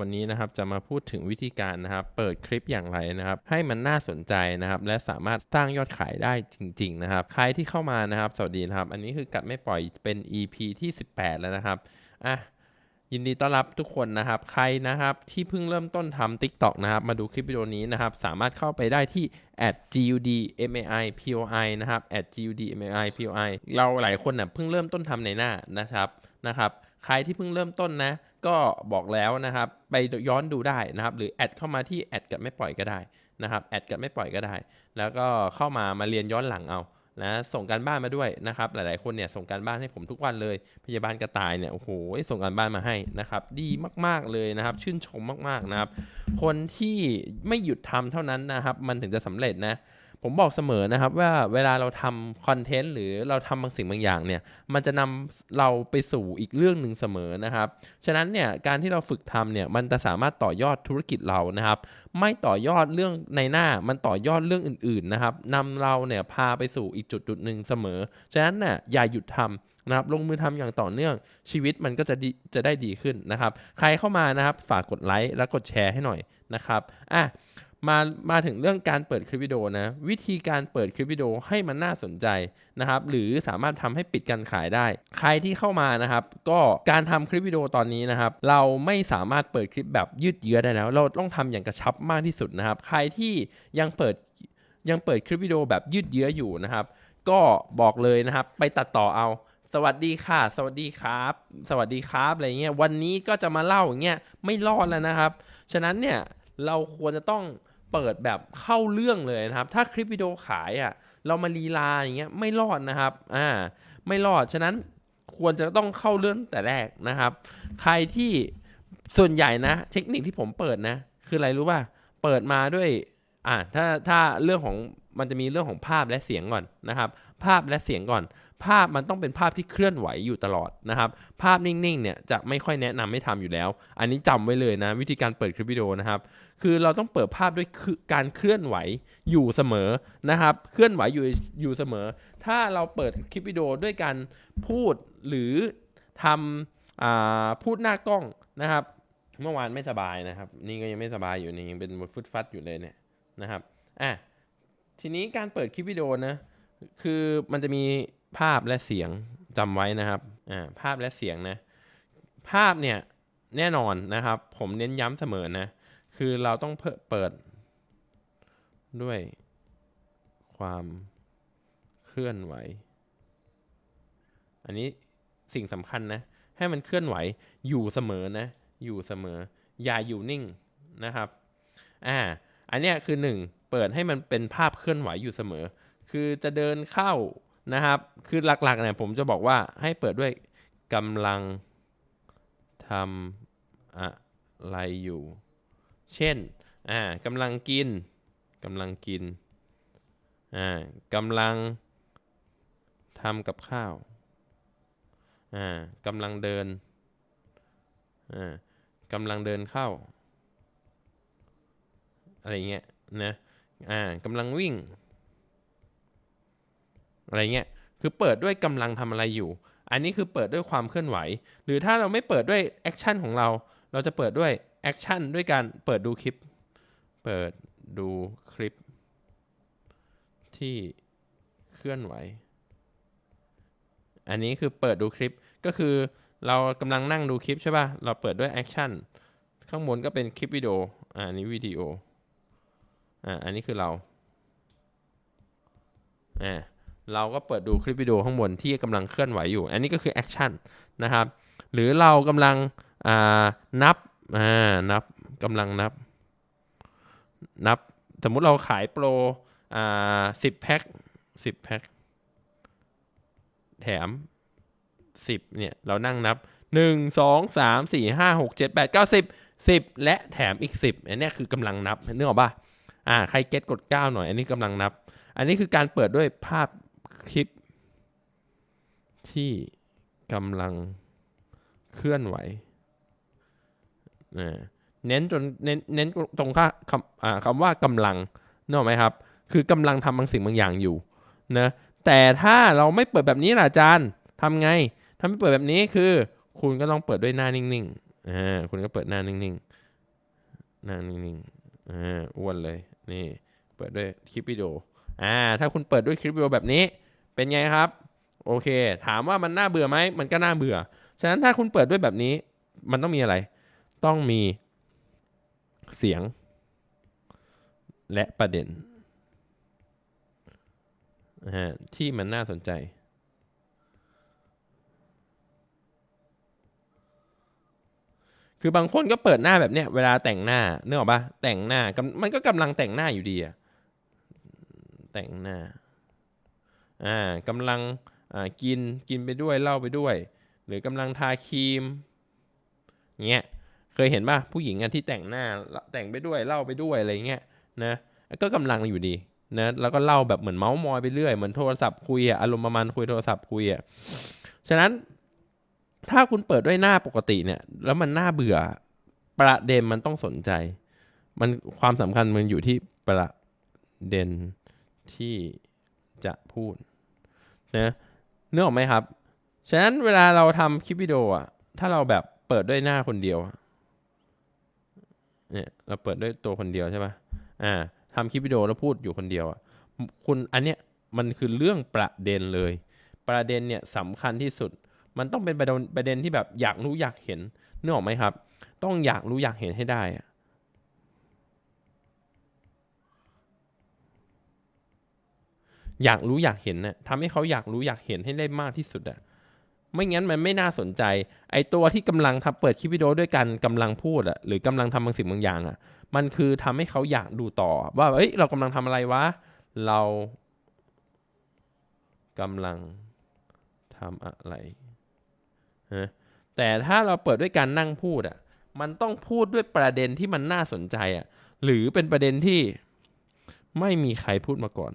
วันนี้นะครับจะมาพูดถึงวิธีการนะครับ เปิดคลิปอย่างไรนะครับ ให้มันน่าสนใจนะครับ และสามารถสร้างยอดขายได้จริง ๆ นะครับ ใครที่เข้ามานะครับ สวัสดีนะครับ อันนี้คือกัดไม่ปล่อยเป็น EP ที่ 18 แล้วนะครับอะยินดีต้อนรับทุกคนนะครับ ใครนะครับที่เพิ่งเริ่มต้นทำ TikTok นะครับ มาดูคลิปวิดีโอนี้นะครับ สามารถเข้าไปได้ที่ @gudmaipoi นะครับ @gudmaipoi เราหลายคนน่ะเพิ่งเริ่มต้นทำในหน้านะครับนะครับ ใครที่เพิ่งเริ่มต้นนะ ก็บอกแล้วนะครับ ไปย้อนดูได้นะครับ หรือแอดเข้ามาที่แอดกับไม่ปล่อยก็ได้นะครับแอดกับไม่ปล่อยก็ได้ แล้วก็เข้ามามาเรียนย้อนหลังเอานะส่งการบ้านมาด้วยนะครับ หลายๆคนเนี่ยส่งการบ้านให้ผมทุกวันเลย พยาบาลกระต่ายเนี่ยโอ้โหส่งการบ้านมาให้นะครับ ดีมากๆเลยนะครับ ชื่นชมมากๆนะครับ คนที่ไม่หยุดทำเท่านั้นนะครับ มันถึงจะสำเร็จนะ ผมบอกเสมอนะครับว่าเวลาเราทำคอนเทนต์หรือเราทำบางสิ่งบางอย่างเนี่ย มันจะนำเราไปสู่อีกเรื่องหนึ่งเสมอนะครับ ฉะนั้นเนี่ยการที่เราฝึกทำเนี่ยมันจะสามารถต่อยอดธุรกิจเรานะครับ ไม่ต่อยอดเรื่องในหน้ามันต่อยอดเรื่องอื่นๆนะครับนำเราเนี่ยพาไปสู่อีกจุดจุดหนึ่งเสมอ ฉะนั้นน่ะอย่าหยุดทำนะครับลงมือทำอย่างต่อเนื่องชีวิตมันก็จะดีจะได้ดีขึ้นนะครับ ใครเข้ามานะครับฝากกดไลค์และกดแชร์ให้หน่อยนะครับอะ มามาถึงเรื่องการเปิดคลิปวิดีโอนะวิธีการเปิดคลิปวิดีโอให้มันน่าสนใจนะครับหรือสามารถทำให้ปิดการขายได้ ใครที่เข้ามานะครับ ก็การทำคลิปวิดีโอตอนนี้นะครับ เราไม่สามารถเปิดคลิปแบบยืดเยื้อได้แล้ว เราต้องทำอย่างกระชับมากที่สุดนะครับ ใครที่ยังเปิดยังเปิดคลิปวิดีโอแบบยืดเยื้ออยู่นะครับ ก็บอกเลยนะครับ ไปตัดต่อเอา สวัสดีค่ะ สวัสดีครับ สวัสดีครับอะไรเงี้ยวันนี้ก็จะมาเล่าอย่างเงี้ยไม่รอดแล้วนะครับ ฉะนั้นเนี่ยเราควรจะต้อง เปิดแบบเข้าเรื่องเลยนะครับ ถ้าคลิปวิดีโอขายอะเรามาลีลาอย่างเงี้ยไม่รอดนะครับอ่าไม่รอดฉะนั้นควรจะต้องเข้าเรื่องแต่แรกนะครับ ใครที่ส่วนใหญ่นะ เทคนิคที่ผมเปิดนะ คืออะไรรู้ป่ะ เปิดมาด้วยอ่าถ้าถ้าเรื่องของมันจะมีเรื่องของภาพและเสียงก่อนนะครับ ภาพและเสียงก่อน ภาพมันต้องเป็นภาพที่เคลื่อนไหวอยู่ตลอดนะครับ ภาพนิ่งๆเนี่ยจะไม่ค่อยแนะนำให้ทำอยู่แล้ว อันนี้จำไว้เลยนะวิธีการเปิดคลิปวิดีโอนะครับ คือเราต้องเปิดภาพด้วยการเคลื่อนไหวอยู่เสมอนะครับ เคลื่อนไหวอยู่อยู่เสมอ ถ้าเราเปิดคลิปวิดีโอด้วยการพูดหรือทำพูดหน้ากล้องนะครับ เมื่อวานไม่สบายนะครับ นี่ก็ยังไม่สบายอยู่นี่ยังเป็นฟุตฟัดอยู่เลยเนี่ยนะครับอะ ทีนี้การเปิดคลิปวิดีโอนะ คือมันจะมีภาพและเสียงจำไว้นะครับ อ่า ภาพและเสียงนะ ภาพเนี่ยแน่นอนนะครับ ผมเน้นย้ำเสมอนะ คือเราต้องเปิดด้วยความเคลื่อนไหว อันนี้สิ่งสำคัญนะ ให้มันเคลื่อนไหวอยู่เสมอนะ อยู่เสมอ อย่าอยู่นิ่งนะครับ อ่า อันนี้คือหนึ่ง เปิดให้มันเป็นภาพเคลื่อนไหวอยู่เสมอ คือจะเดินเข้านะครับ คือหลักๆเนี่ยผมจะบอกว่าให้เปิดด้วยกำลังทำอะไรอยู่ เช่น อ่ากำลังกินกำลังกิน อ่ากำลังทำกับข้าว อ่ากำลังเดิน อ่ากำลังเดินเข้า อะไรเงี้ยนะ อ่ากำลังวิ่ง อะไรเงี้ยคือเปิดด้วยกำลังทำอะไรอยู่ อันนี้คือเปิดด้วยความเคลื่อนไหว หรือถ้าเราไม่เปิดด้วยแอคชั่นของเรา เราจะเปิดด้วยแอคชั่นด้วยการเปิดดูคลิป เปิดดูคลิป ที่เคลื่อนไหว อันนี้คือเปิดดูคลิป ก็คือเรากำลังนั่งดูคลิปใช่ป่ะ เราเปิดด้วยแอคชั่น ข้างบนก็เป็นคลิปวิดีโอ อ่านี้วิดีโอ อ่าอันนี้คือเราอ่าเราก็เปิดดูคลิปวิดีโอข้างบนที่กำลังเคลื่อนไหวอยู่ อันนี้ก็คือแอคชั่นนะครับ หรือเรากำลังอ่านับอ่านับกำลังนับ นับ สมมุติเราขายโปรอ่าสิบแพ็คสิบแพ็คแถมสิบเนี่ย เรานั่งนับหนึ่งสองสามสี่ห้าหกเจ็ดแปดเก้าสิบสิบและแถมอีกสิบอันนี้คือกำลังนับนึกออกป่ะ อ่าใครเก็ตกดเก้าหน่อย อันนี้กำลังนับ อันนี้คือการเปิดด้วยภาพคลิป ที่กำลังเคลื่อนไหวเน้นจนเน้นเน้นตรงค่าคำอ่าคำว่ากำลังนึกออกไหมครับ คือกำลังทำบางสิ่งบางอย่างอยู่นะแต่ถ้าเราไม่เปิดแบบนี้ล่ะอาจารย์ทำไง ถ้าไม่เปิดแบบนี้คือ คุณก็ต้องเปิดด้วยหน้านิ่งๆอ่าคุณก็เปิดหน้านิ่งๆหนั่งนิ่งๆอ่าอ้วนเลย นี่เปิดด้วยคลิปวิดีโออ่าถ้าคุณเปิดด้วยคลิปวิดีโอแบบนี้ เป็นไงครับ โอเค ถามว่ามันน่าเบื่อไหมมันก็น่าเบื่อ ฉะนั้นถ้าคุณเปิดด้วยแบบนี้ มันต้องมีอะไร ต้องมีเสียง และประเด็นฮะที่มันน่าสนใจ คือบางคนก็เปิดหน้าแบบเนี้ยเวลาแต่งหน้าเนื้อออกปะแต่งหน้ามันก็กำลังแต่งหน้าอยู่ดีอะแต่งหน้าอ่ากำลังอ่ากินกินไปด้วยเล่าไปด้วย หรือกำลังทาครีมเงี้ยเคยเห็นป่ะผู้หญิงอะที่แต่งหน้าแต่งไปด้วยเล่าไปด้วยอะไรเงี้ยนะก็กำลังอยู่ดีนะแล้วก็เล่าแบบเหมือนเมาส์มอยไปเรื่อยเหมือนโทรศัพท์คุยอะอารมณ์ประมาณคุยโทรศัพท์คุยอะฉะนั้น ถ้าคุณเปิดด้วยหน้าปกติเนี่ย แล้วมันน่าเบื่อประเด็นมันต้องสนใจ มันความสำคัญมันอยู่ที่ประเด็นที่จะพูดนะเนื้อออกไหมครับ ฉะนั้นเวลาเราทำคลิปวิดีโออะ ถ้าเราแบบเปิดด้วยหน้าคนเดียวเนี่ยเราเปิดด้วยตัวคนเดียวใช่ป่ะอ่าทำคลิปวิดีโอแล้วพูดอยู่คนเดียวอะคุณอันเนี้ยมันคือเรื่องประเด็นเลย ประเด็นเนี่ยสำคัญที่สุด มันต้องเป็นประเด็นประเด็นที่แบบอยากรู้อยากเห็นนึกออกไหมครับ ต้องอยากรู้อยากเห็นให้ได้อะอยากรู้อยากเห็นนะทำให้เขาอยากรู้อยากเห็นให้ได้มากที่สุดอะไม่งั้นมันไม่น่าสนใจ ไอตัวที่กำลังทำเปิดคลิปวิดีโอด้วยกันกำลังพูดอะหรือกำลังทำบางสิ่งบางอย่างอะมันคือทำให้เขาอยากดูต่อ ว่าเอ้ยเรากำลังทำอะไรวะ เรากำลังทำอะไร แต่ถ้าเราเปิดด้วยการนั่งพูดอะมันต้องพูดด้วยประเด็นที่มันน่าสนใจอะหรือเป็นประเด็นที่ไม่มีใครพูดมาก่อน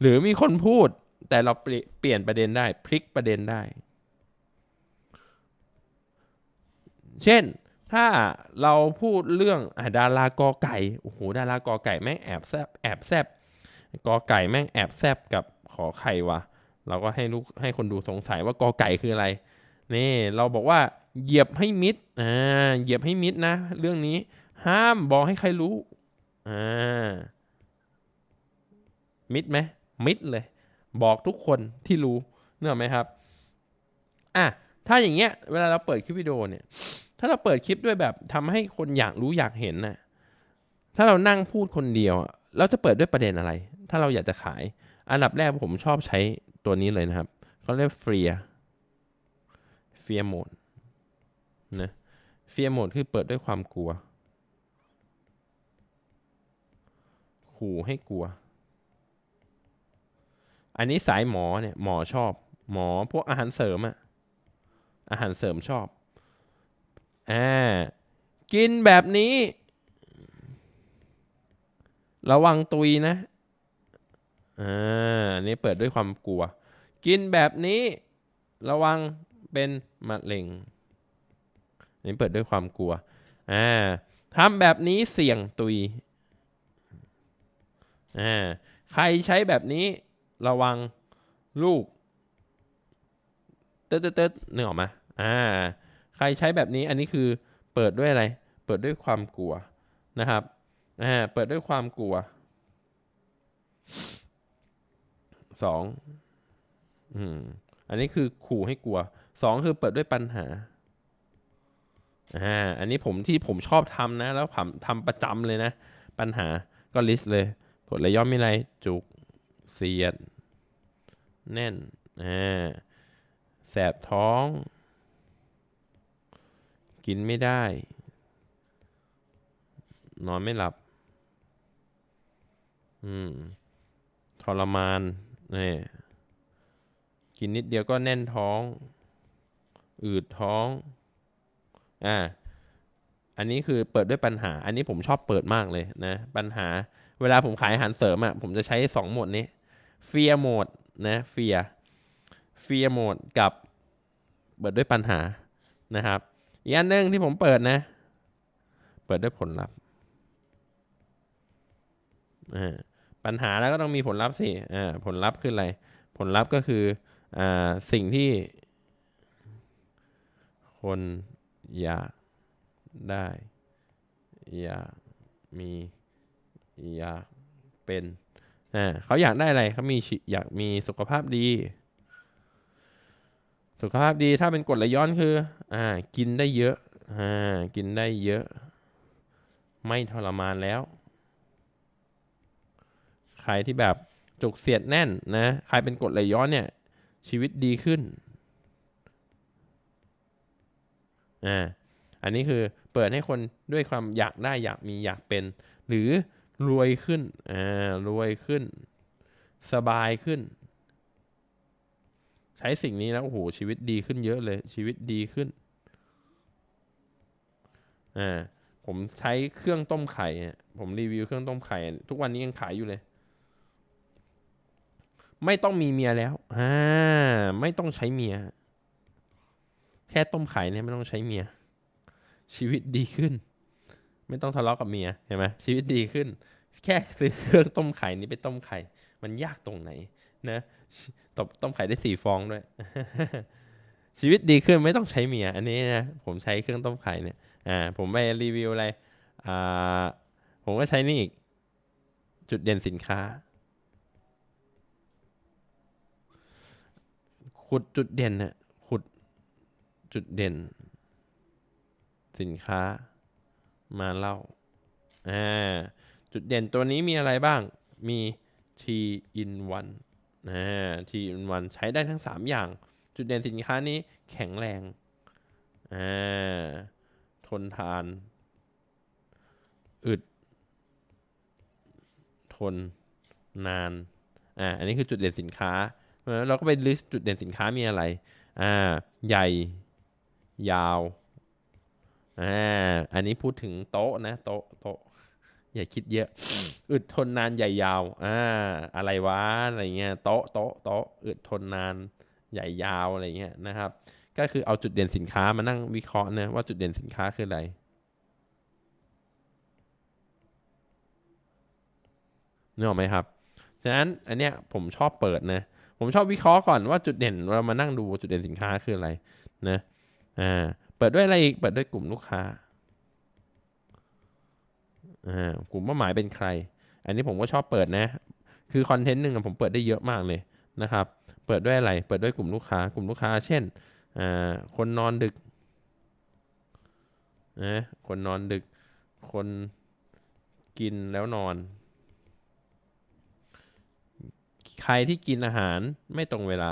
หรือมีคนพูดแต่เราเปลี่ยนประเด็นได้พลิกประเด็นได้ เช่นถ้าเราพูดเรื่องอดารากอไก่ โอ้โห ดารากอไก่แม่งแอบแซบแอบแซบกอไก่แม่งแอบแซบกับ ขอไข่วะเราก็ให้ลูกให้คนดูสงสัยว่ากอไก่คืออะไรนี่เราบอกว่าเหยียบให้มิดอ่าเหยียบให้มิดนะ เรื่องนี้ ห้ามบอกให้ใครรู้อ่ามิดไหมมิดเลย บอกทุกคนที่รู้เนกอะไหมครับอะถ้าอย่างเงี้ย เวลาเราเปิดคลิปวิดีโอเนี่ย ถ้าเราเปิดคลิปด้วยแบบทำให้คนอยากรู้อยากเห็นน่ะถ้าเรานั่งพูดคนเดียวเราจะเปิดด้วยประเด็นอะไร ถ้าเราอยากจะขาย อันดับแรกผมชอบใช้ตัวนี้เลยนะครับเขาเรียกเฟียเฟียโหมดนะเฟียโหมดคือเปิดด้วยความกลัว ขู่ให้กลัว อันนี้สายหมอเนี่ยหมอชอบ หมอพวกอาหารเสริมอะอาหารเสริมชอบอ่ากินแบบนี้ ระวังตุยนะ อ่าอันนี้เปิดด้วยความกลัว กินแบบนี้ระวังเป็นมะเร็งอันนี้เปิดด้วยความกลัวอ่าทำแบบนี้เสี่ยงตุยอ่าใครใช้แบบนี้ระวังลูกเติร์ดเติร์ดนึกออกไหมอ่า ใครใช้แบบนี้อันนี้คือเปิดด้วยอะไร เปิดด้วยความกลัวนะครับอ่าเปิดด้วยความกลัว สองอืม อันนี้คือขู่ให้กลัวสองคือเปิดด้วยปัญหาอ่าอันนี้ผมที่ผมชอบทำนะ แล้วผมทำประจำเลยนะ ปัญหาก็ลิสต์เลย กดระย่อมไมีอะไรจุกเสียด แน่นอ่าแสบท้อง กินไม่ได้ นอนไม่หลับ อืมทรมาน นี่กินนิดเดียวก็แน่นท้อง อืดท้อง อ่า อันนี้คือเปิดด้วยปัญหา อันนี้ผมชอบเปิดมากเลยนะ ปัญหา เวลาผมขายอาหารเสริมอะ่ะ ผมจะใช้สองโหมดนี้เฟียโหมดนะเฟียเฟียโหมดกับเปิดด้วยปัญหานะครับ อีกอันหนึ่งที่ผมเปิดนะ เปิดด้วยผลลัพธ์อ่า ปัญหาแล้วก็ต้องมีผลลัพธ์สิอ่าผลลัพธ์คืออะไร ผลลัพธ์ก็คืออ่าสิ่งที่ คนอยากได้ อยากมีอยากเป็นอ่าเขาอยากได้อะไรเขามีอยากมีสุขภาพดี สุขภาพดีถ้าเป็นกรดไหลย้อนคือ อ่า กินได้เยอะ อ่า กินได้เยอะ ไม่ทรมานแล้ว ใครที่แบบจุกเสียดแน่นนะใครเป็นกรดไหลย้อนเนี่ย ชีวิตดีขึ้นอ่าอันนี้คือเปิดให้คนด้วยความอยากได้อยากมีอยากเป็น หรือรวยขึ้นอ่ารวยขึ้น สบายขึ้น ใช้สิ่งนี้แล้วโอ้โหชีวิตดีขึ้นเยอะเลย ชีวิตดีขึ้นอ่าผมใช้เครื่องต้มไข่ ผมรีวิวเครื่องต้มไข่ ทุกวันนี้ยังขายอยู่เลย ไม่ต้องมีเมียแล้วอ่าไม่ต้องใช้เมีย แค่ต้มไข่เนี่ยไม่ต้องใช้เมีย ชีวิตดีขึ้น ไม่ต้องทะเลาะกับเมียเห็นไหมชีวิตดีขึ้น แค่ซื้อเครื่องต้มไข่นี้ไปต้มไข่ มันยากตรงไหนนะตบต้มไข่ได้สี่ฟองด้วย ชีวิตดีขึ้นไม่ต้องใช้เมีย อันนี้นะผมใช้เครื่องต้มไข่เนี่ยอ่าผมไปรีวิวอะไรอ่าผมก็ใช้นี่อีกจุดเด่นสินค้า ขุดจุดเด่นน่ะขุดจุดเด่น สินค้า มาเล่าอ่าจุดเด่นตัวนี้มีอะไรบ้างมี T in one อ่า T in one ใช้ได้ทั้ง 3 อย่าง จุดเด่นสินค้านี้แข็งแรงอ่าทนทาน อึด ทนนาน อ่า อันนี้คือจุดเด่นสินค้า เราก็ไปลิสต์จุดเด่นสินค้ามีอะไร อ่า ใหญ่ ยาว อ่า อันนี้พูดถึงโต๊ะนะ โต๊ะ โต๊ะ อย่าคิดเยอะ อึดทนนานใหญ่ยาว อ่า อะไรวะ อะไรเงี้ย โต๊ะ โต๊ะ โต๊ะ อึดทนนาน ใหญ่ยาว อะไรเงี้ยนะครับ ก็คือเอาจุดเด่นสินค้ามานั่งวิเคราะห์นะว่าจุดเด่นสินค้าคืออะไรนึกออกไหมครับ ฉะนั้นอันเนี้ยผมชอบเปิดนะ ผมชอบวิเคราะห์ก่อนว่าจุดเด่นเรามานั่งดูจุดเด่นสินค้าคืออะไรนะอ่าเปิดด้วยอะไรอีกเปิดด้วยกลุ่มลูกค้าอ่ากลุ่มเป้าหมายเป็นใคร อันนี้ผมก็ชอบเปิดนะ คือคอนเทนต์หนึ่งผมเปิดได้เยอะมากเลยนะครับ เปิดด้วยอะไร เปิดด้วยกลุ่มลูกค้ากลุ่มลูกค้า เช่นอ่าคนนอนดึกนะคนนอนดึก คนกินแล้วนอน ใครที่กินอาหารไม่ตรงเวลา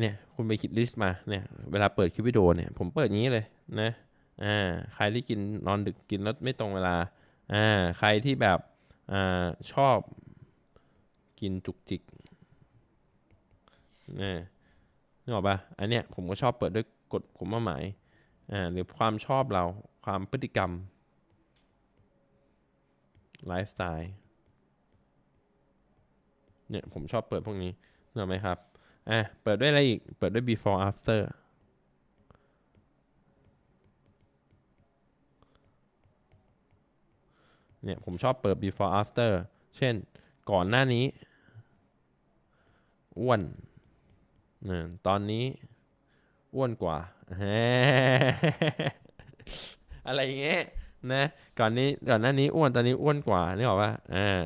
เนี่ยคุณไปคิดลิสต์มาเนี่ยเวลาเปิดคลิปวิดีโอเนี่ยผมเปิดอย่างนี้เลยนะอ่าใครที่กินนอนดึกกินแล้วไม่ตรงเวลาอ่าใครที่แบบอ่าชอบกินจุกจิกนะนึกออกปะอันเนี้ยผมก็ชอบเปิดด้วยกฎกลุ่มเป้าหมายอ่าหรือความชอบเราความพฤติกรรมไลฟ์สไตล์ เนี่ยผมชอบเปิดพวกนี้เห็นไหมครับอะเปิดด้วยอะไรอีก เปิดด้วย before after เนี่ยผมชอบเปิด before after เช่นก่อนหน้านี้อ้วนนะตอนนี้อ้วนกว่า อะไรเงี้ยนะ ก่อนนี้ก่อนหน้านี้อ้วนตอนนี้อ้วนกว่านี่บอกว่าอ่า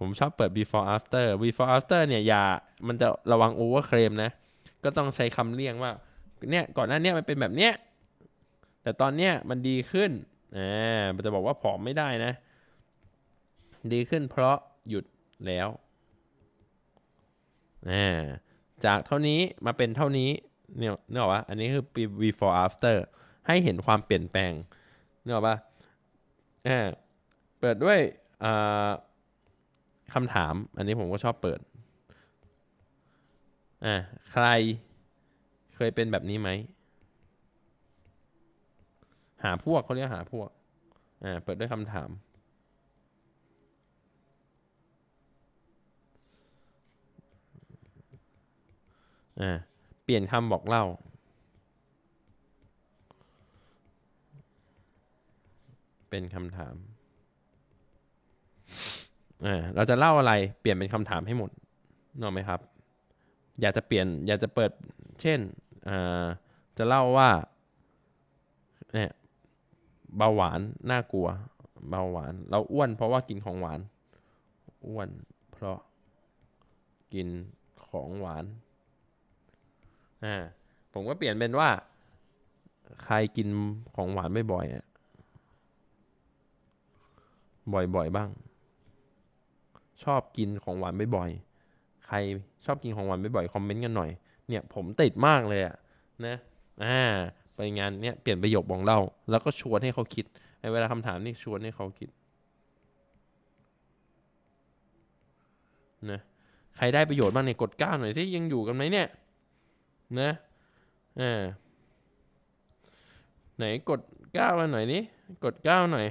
ผมชอบเปิด before after before after เนี่ยอย่ามันจะระวัง over claim นะ ก็ต้องใช้คำเลี่ยงว่า เนี่ยก่อนหน้านี้มันเป็นแบบเนี้ย แต่ตอนเนี้ยมันดีขึ้นอ่ามันจะบอกว่าผอมไม่ได้นะ ดีขึ้นเพราะหยุดแล้วอ่าจากเท่านี้มาเป็นเท่านี้เนี่ยนึกออกปะอันนี้คือ before after ให้เห็นความเปลี่ยนแปลงนึกออกปะอ่าเปิดด้วยอ่า คำถาม อันนี้ผมก็ชอบเปิด อ่าใครเคยเป็นแบบนี้ไหม หาพวกเขาเรียกหาพวก อ่า เปิดด้วยคำถาม อ่า เปลี่ยนคำบอกเล่าเป็นคำถาม อ่าเราจะเล่าอะไรเปลี่ยนเป็นคำถามให้หมดนอกไหมครับ อยากจะเปลี่ยน อยากจะเปิด เช่นอ่าจะเล่าว่าเนี่ยเบาหวานน่ากลัว เบาหวาน เราอ้วน เพราะว่ากินของหวาน อ้วน เพราะกินของหวานอ่าผมก็เปลี่ยนเป็นว่า ใครกินของหวานบ่อยๆอะบ่อยๆบ้าง ชอบกินของหวานบ่อยๆ ใครชอบกินของหวานบ่อยๆ คอมเมนต์กันหน่อย เนี่ยผมติดมากเลยอะนะ อ่า ไปงานเนี่ยเปลี่ยนประโยคบอกเล่า แล้วก็ชวนให้เขาคิดไอ้เวลาคำถามนี่ชวนให้เขาคิด นะ ใครได้ประโยชน์บ้างเนี่ยกดก้าวหน่อยสิยังอยู่กันไหมเนี่ย นะ อ่า ไหนกดก้าวมาหน่อยนี่กดก้าวหน่อย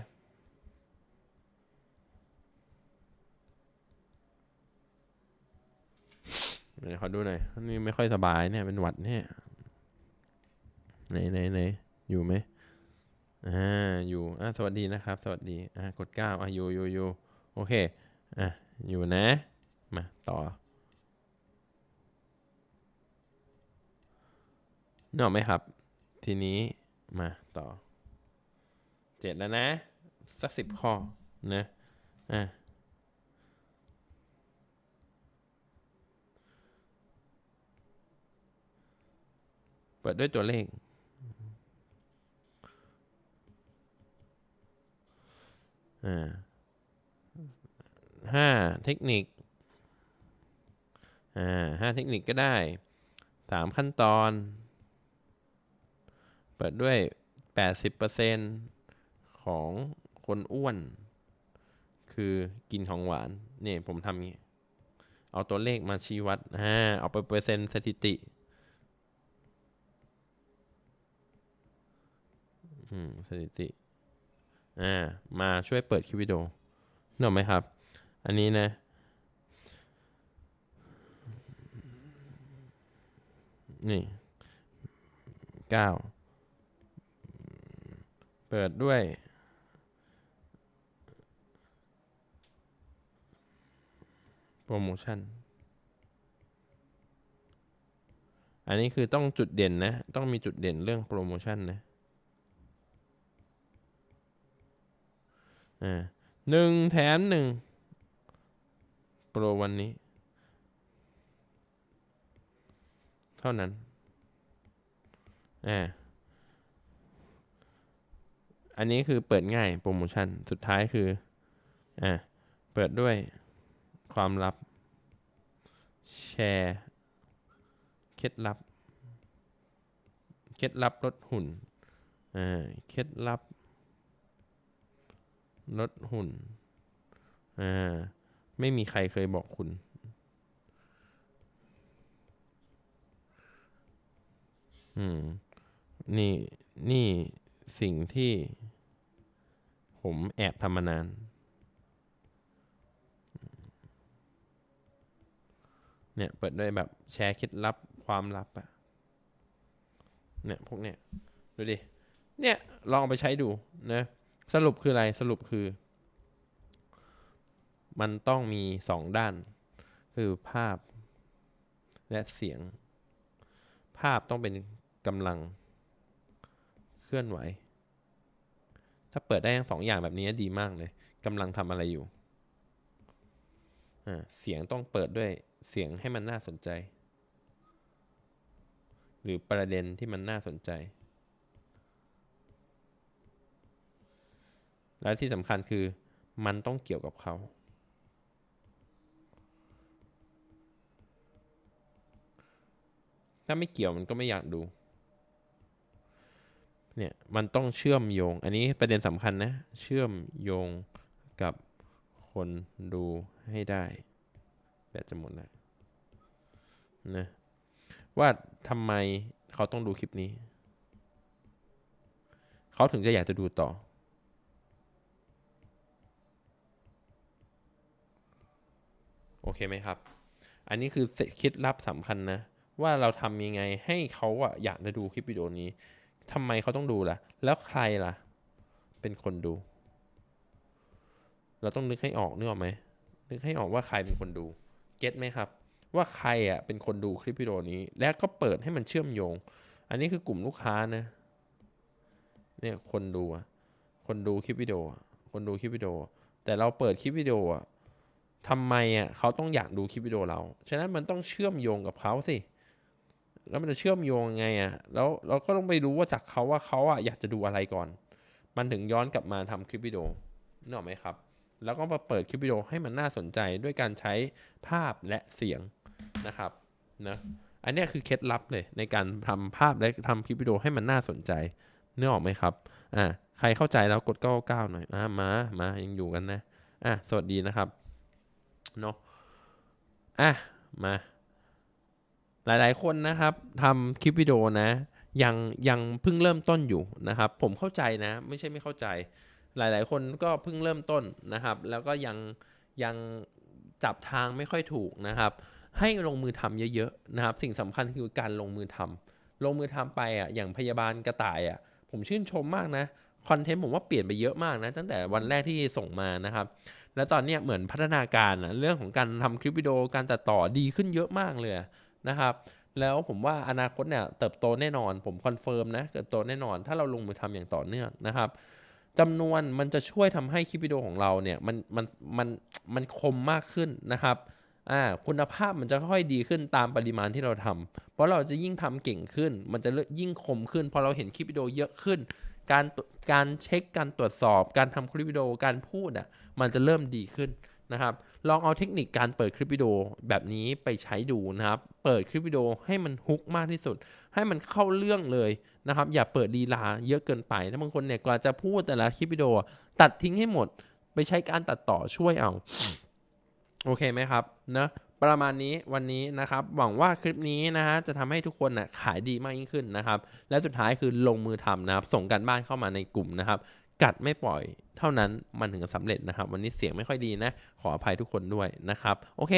เดี๋ยว ขอดูหน่อยนี่ไม่ค่อยสบายเนี่ยเป็นหวัดเนี่ยไหนไหนไหนอยู่ไหมอ่าอยู่อ่าสวัสดีนะครับ สวัสดีอ่ากดเก้าอะอยู่อยู่อยู่โอเคอะอยู่นะ มาต่อนึกออกไหมครับ ทีนี้มาต่อเจ็ดแล้วนะ สักสิบข้อนะอะ เปิดด้วยตัวเลข อ่าห้าเทคนิค อ่าห้าเทคนิคก็ได้สามขั้นตอน เปิดด้วยแปดสิบเปอร์เซ็นของคนอ้วน คือกินของหวาน เนี่ยผมทำงี้ เอาตัวเลขมาชี้วัดอ่าเอาไปเปอร์เซ็นต์สถิติ อืมสถิติ อ่า มาช่วยเปิดคลิปวิดีโอนึกออกไหมครับ อันนี้นะ นี่เก้าเปิดด้วย โปรโมชั่น อันนี้คือต้องจุดเด่นนะ ต้องมีจุดเด่นเรื่องโปรโมชั่นนะ อ่าหนึ่งแถมหนึ่งโปรวันนี้ เท่านั้นอ่าอันนี้คือเปิดง่ายโปรโมชั่น สุดท้ายคืออ่าเปิดด้วยความลับ แชร์เคล็ดลับ เคล็ดลับลดหุ่นอ่าเคล็ดลับ ลดหุ่น อ่า ไม่มีใครเคยบอกคุณ อืม นี่ นี่สิ่งที่ผมแอบทำมานาน เนี่ย เปิดด้วยแบบแชร์เคล็ดลับความลับอะเนี่ย พวกเนี่ย ดูดิ เนี่ย ลองไปใช้ดูนะ สรุปคืออะไรสรุปคือ มันต้องมีสองด้าน คือภาพและเสียง ภาพต้องเป็นกำลังเคลื่อนไหว ถ้าเปิดได้ทั้งสองอย่างแบบนี้ดีมากเลยกำลังทำอะไรอยู่เสียงต้องเปิดด้วยเสียงให้มันน่าสนใจ หรือประเด็นที่มันน่าสนใจ และที่สำคัญคือมันต้องเกี่ยวกับเขา ถ้าไม่เกี่ยวมันก็ไม่อยากดู เนี่ย มันต้องเชื่อมโยง อันนี้ประเด็นสำคัญนะ เชื่อมโยงกับคนดูให้ได้ แบบจะหมดแล้วนะว่าทำไมเขาต้องดูคลิปนี้ เขาถึงจะอยากจะดูต่อ โอ เคไหมครับ อันนี้คือเคล็ดลับสำคัญนะ ว่าเราทำยังไงให้เขาอะอยากจะดูคลิปวิดีโอนี้ทำไมเขาต้องดูล่ะ แล้วใครล่ะ เป็นคนดู เราต้องนึกให้ออกนึกออกไหมนึกให้ออกว่าใครเป็นคนดู เก็ตไหมครับ ว่าใครอะเป็นคนดูคลิปวิดีโอนี้ แล้วก็เปิดให้มันเชื่อมโยง อันนี้คือกลุ่มลูกค้านะเนี่ยคนดูอะคนดูคลิปวิดีโอ คนดูคลิปวิดีโอ แต่เราเปิดคลิปวิดีโออะ ทำไมอะเขาต้องอยากดูคลิปวิดีโอเรา ฉะนั้นมันต้องเชื่อมโยงกับเขาสิ แล้วมันจะเชื่อมโยงยังไงอะ แล้วเราก็ต้องไปรู้ว่าจากเขาว่าเขาอะอยากจะดูอะไรก่อน มันถึงย้อนกลับมาทำคลิปวิดีโอนึกออกไหมครับ แล้วก็มาเปิดคลิปวิดีโอให้มันน่าสนใจด้วยการใช้ภาพและเสียงนะครับนะ อันนี้คือเคล็ดลับเลยในการทำภาพและทำคลิปวิดีโอให้มันน่าสนใจนึกออกไหมครับ อ่า ใครเข้าใจแล้วกด99หน่อย อ่า มา มา ยังอยู่กันนะ อะ สวัสดีนะครับ เนาะอะมาหลายๆคนนะครับทำคลิปวิดีโอนะยังยังเพิ่งเริ่มต้นอยู่นะครับ ผมเข้าใจนะ ไม่ใช่ไม่เข้าใจ หลายๆ คนก็เพิ่งเริ่มต้นนะครับ แล้วก็ยังยังจับทางไม่ค่อยถูกนะครับ ให้ลงมือทำเยอะๆนะครับ สิ่งสำคัญคือการลงมือทำลงมือทำไปอะอย่างพยาบาลกระต่ายอะผมชื่นชมมากนะคอนเทนต์ผมว่าเปลี่ยนไปเยอะมากนะตั้งแต่วันแรกที่ส่งมานะครับ แล้วตอนนี้เหมือนพัฒนาการอะเรื่องของการทำคลิปวิดีโอการตัดต่อดีขึ้นเยอะมากเลยนะครับ แล้วผมว่าอนาคตเนี่ยเติบโตแน่นอน ผมคอนเฟิร์มนะเติบโตแน่นอน ถ้าเราลงมือทำอย่างต่อเนื่องนะครับจำนวนมันจะช่วยทำให้คลิปวิดีโอของเราเนี่ยมันมันมันมันคมมากขึ้นนะครับอ่าคุณภาพมันจะค่อยดีขึ้นตามปริมาณที่เราทำเพราะเราจะยิ่งทำเก่งขึ้น มันจะยิ่งคมขึ้นพอเราเห็นคลิปวิดีโอเยอะขึ้น การ การเช็คการตรวจสอบ การทำคลิปวิดีโอการพูดอะมันจะเริ่มดีขึ้นนะครับ ลองเอาเทคนิคการเปิดคลิปวิดีโอแบบนี้ไปใช้ดูนะครับ เปิดคลิปวิดีโอให้มันฮุกมากที่สุด ให้มันเข้าเรื่องเลยนะครับ อย่าเปิดดีลาเยอะเกินไปถ้าบางคนเนี่ยกว่าจะพูดแต่ละคลิปวิดีโอตัดทิ้งให้หมด ไปใช้การตัดต่อช่วยเอา โอเคไหมครับนะ ประมาณนี้วันนี้นะครับ หวังว่าคลิปนี้นะฮะจะทำให้ทุกคนนะขายดีมากยิ่งขึ้นนะครับ และสุดท้ายคือลงมือทำนะครับ ส่งกันบ้านเข้ามาในกลุ่มนะครับ กัดไม่ปล่อยเท่านั้นมันถึงจะสำเร็จนะครับ วันนี้เสียงไม่ค่อยดีนะ ขออภัยทุกคนด้วยนะครับ โอเค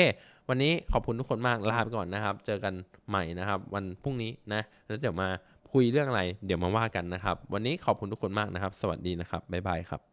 วันนี้ขอบคุณทุกคนมากลาไปก่อนนะครับ เจอกันใหม่นะครับ วันพรุ่งนี้นะแล้วเดี๋ยวมาคุยเรื่องอะไร เดี๋ยวมาว่ากันนะครับ วันนี้ขอบคุณทุกคนมากนะครับ สวัสดีนะครับบ๊ายบายครับ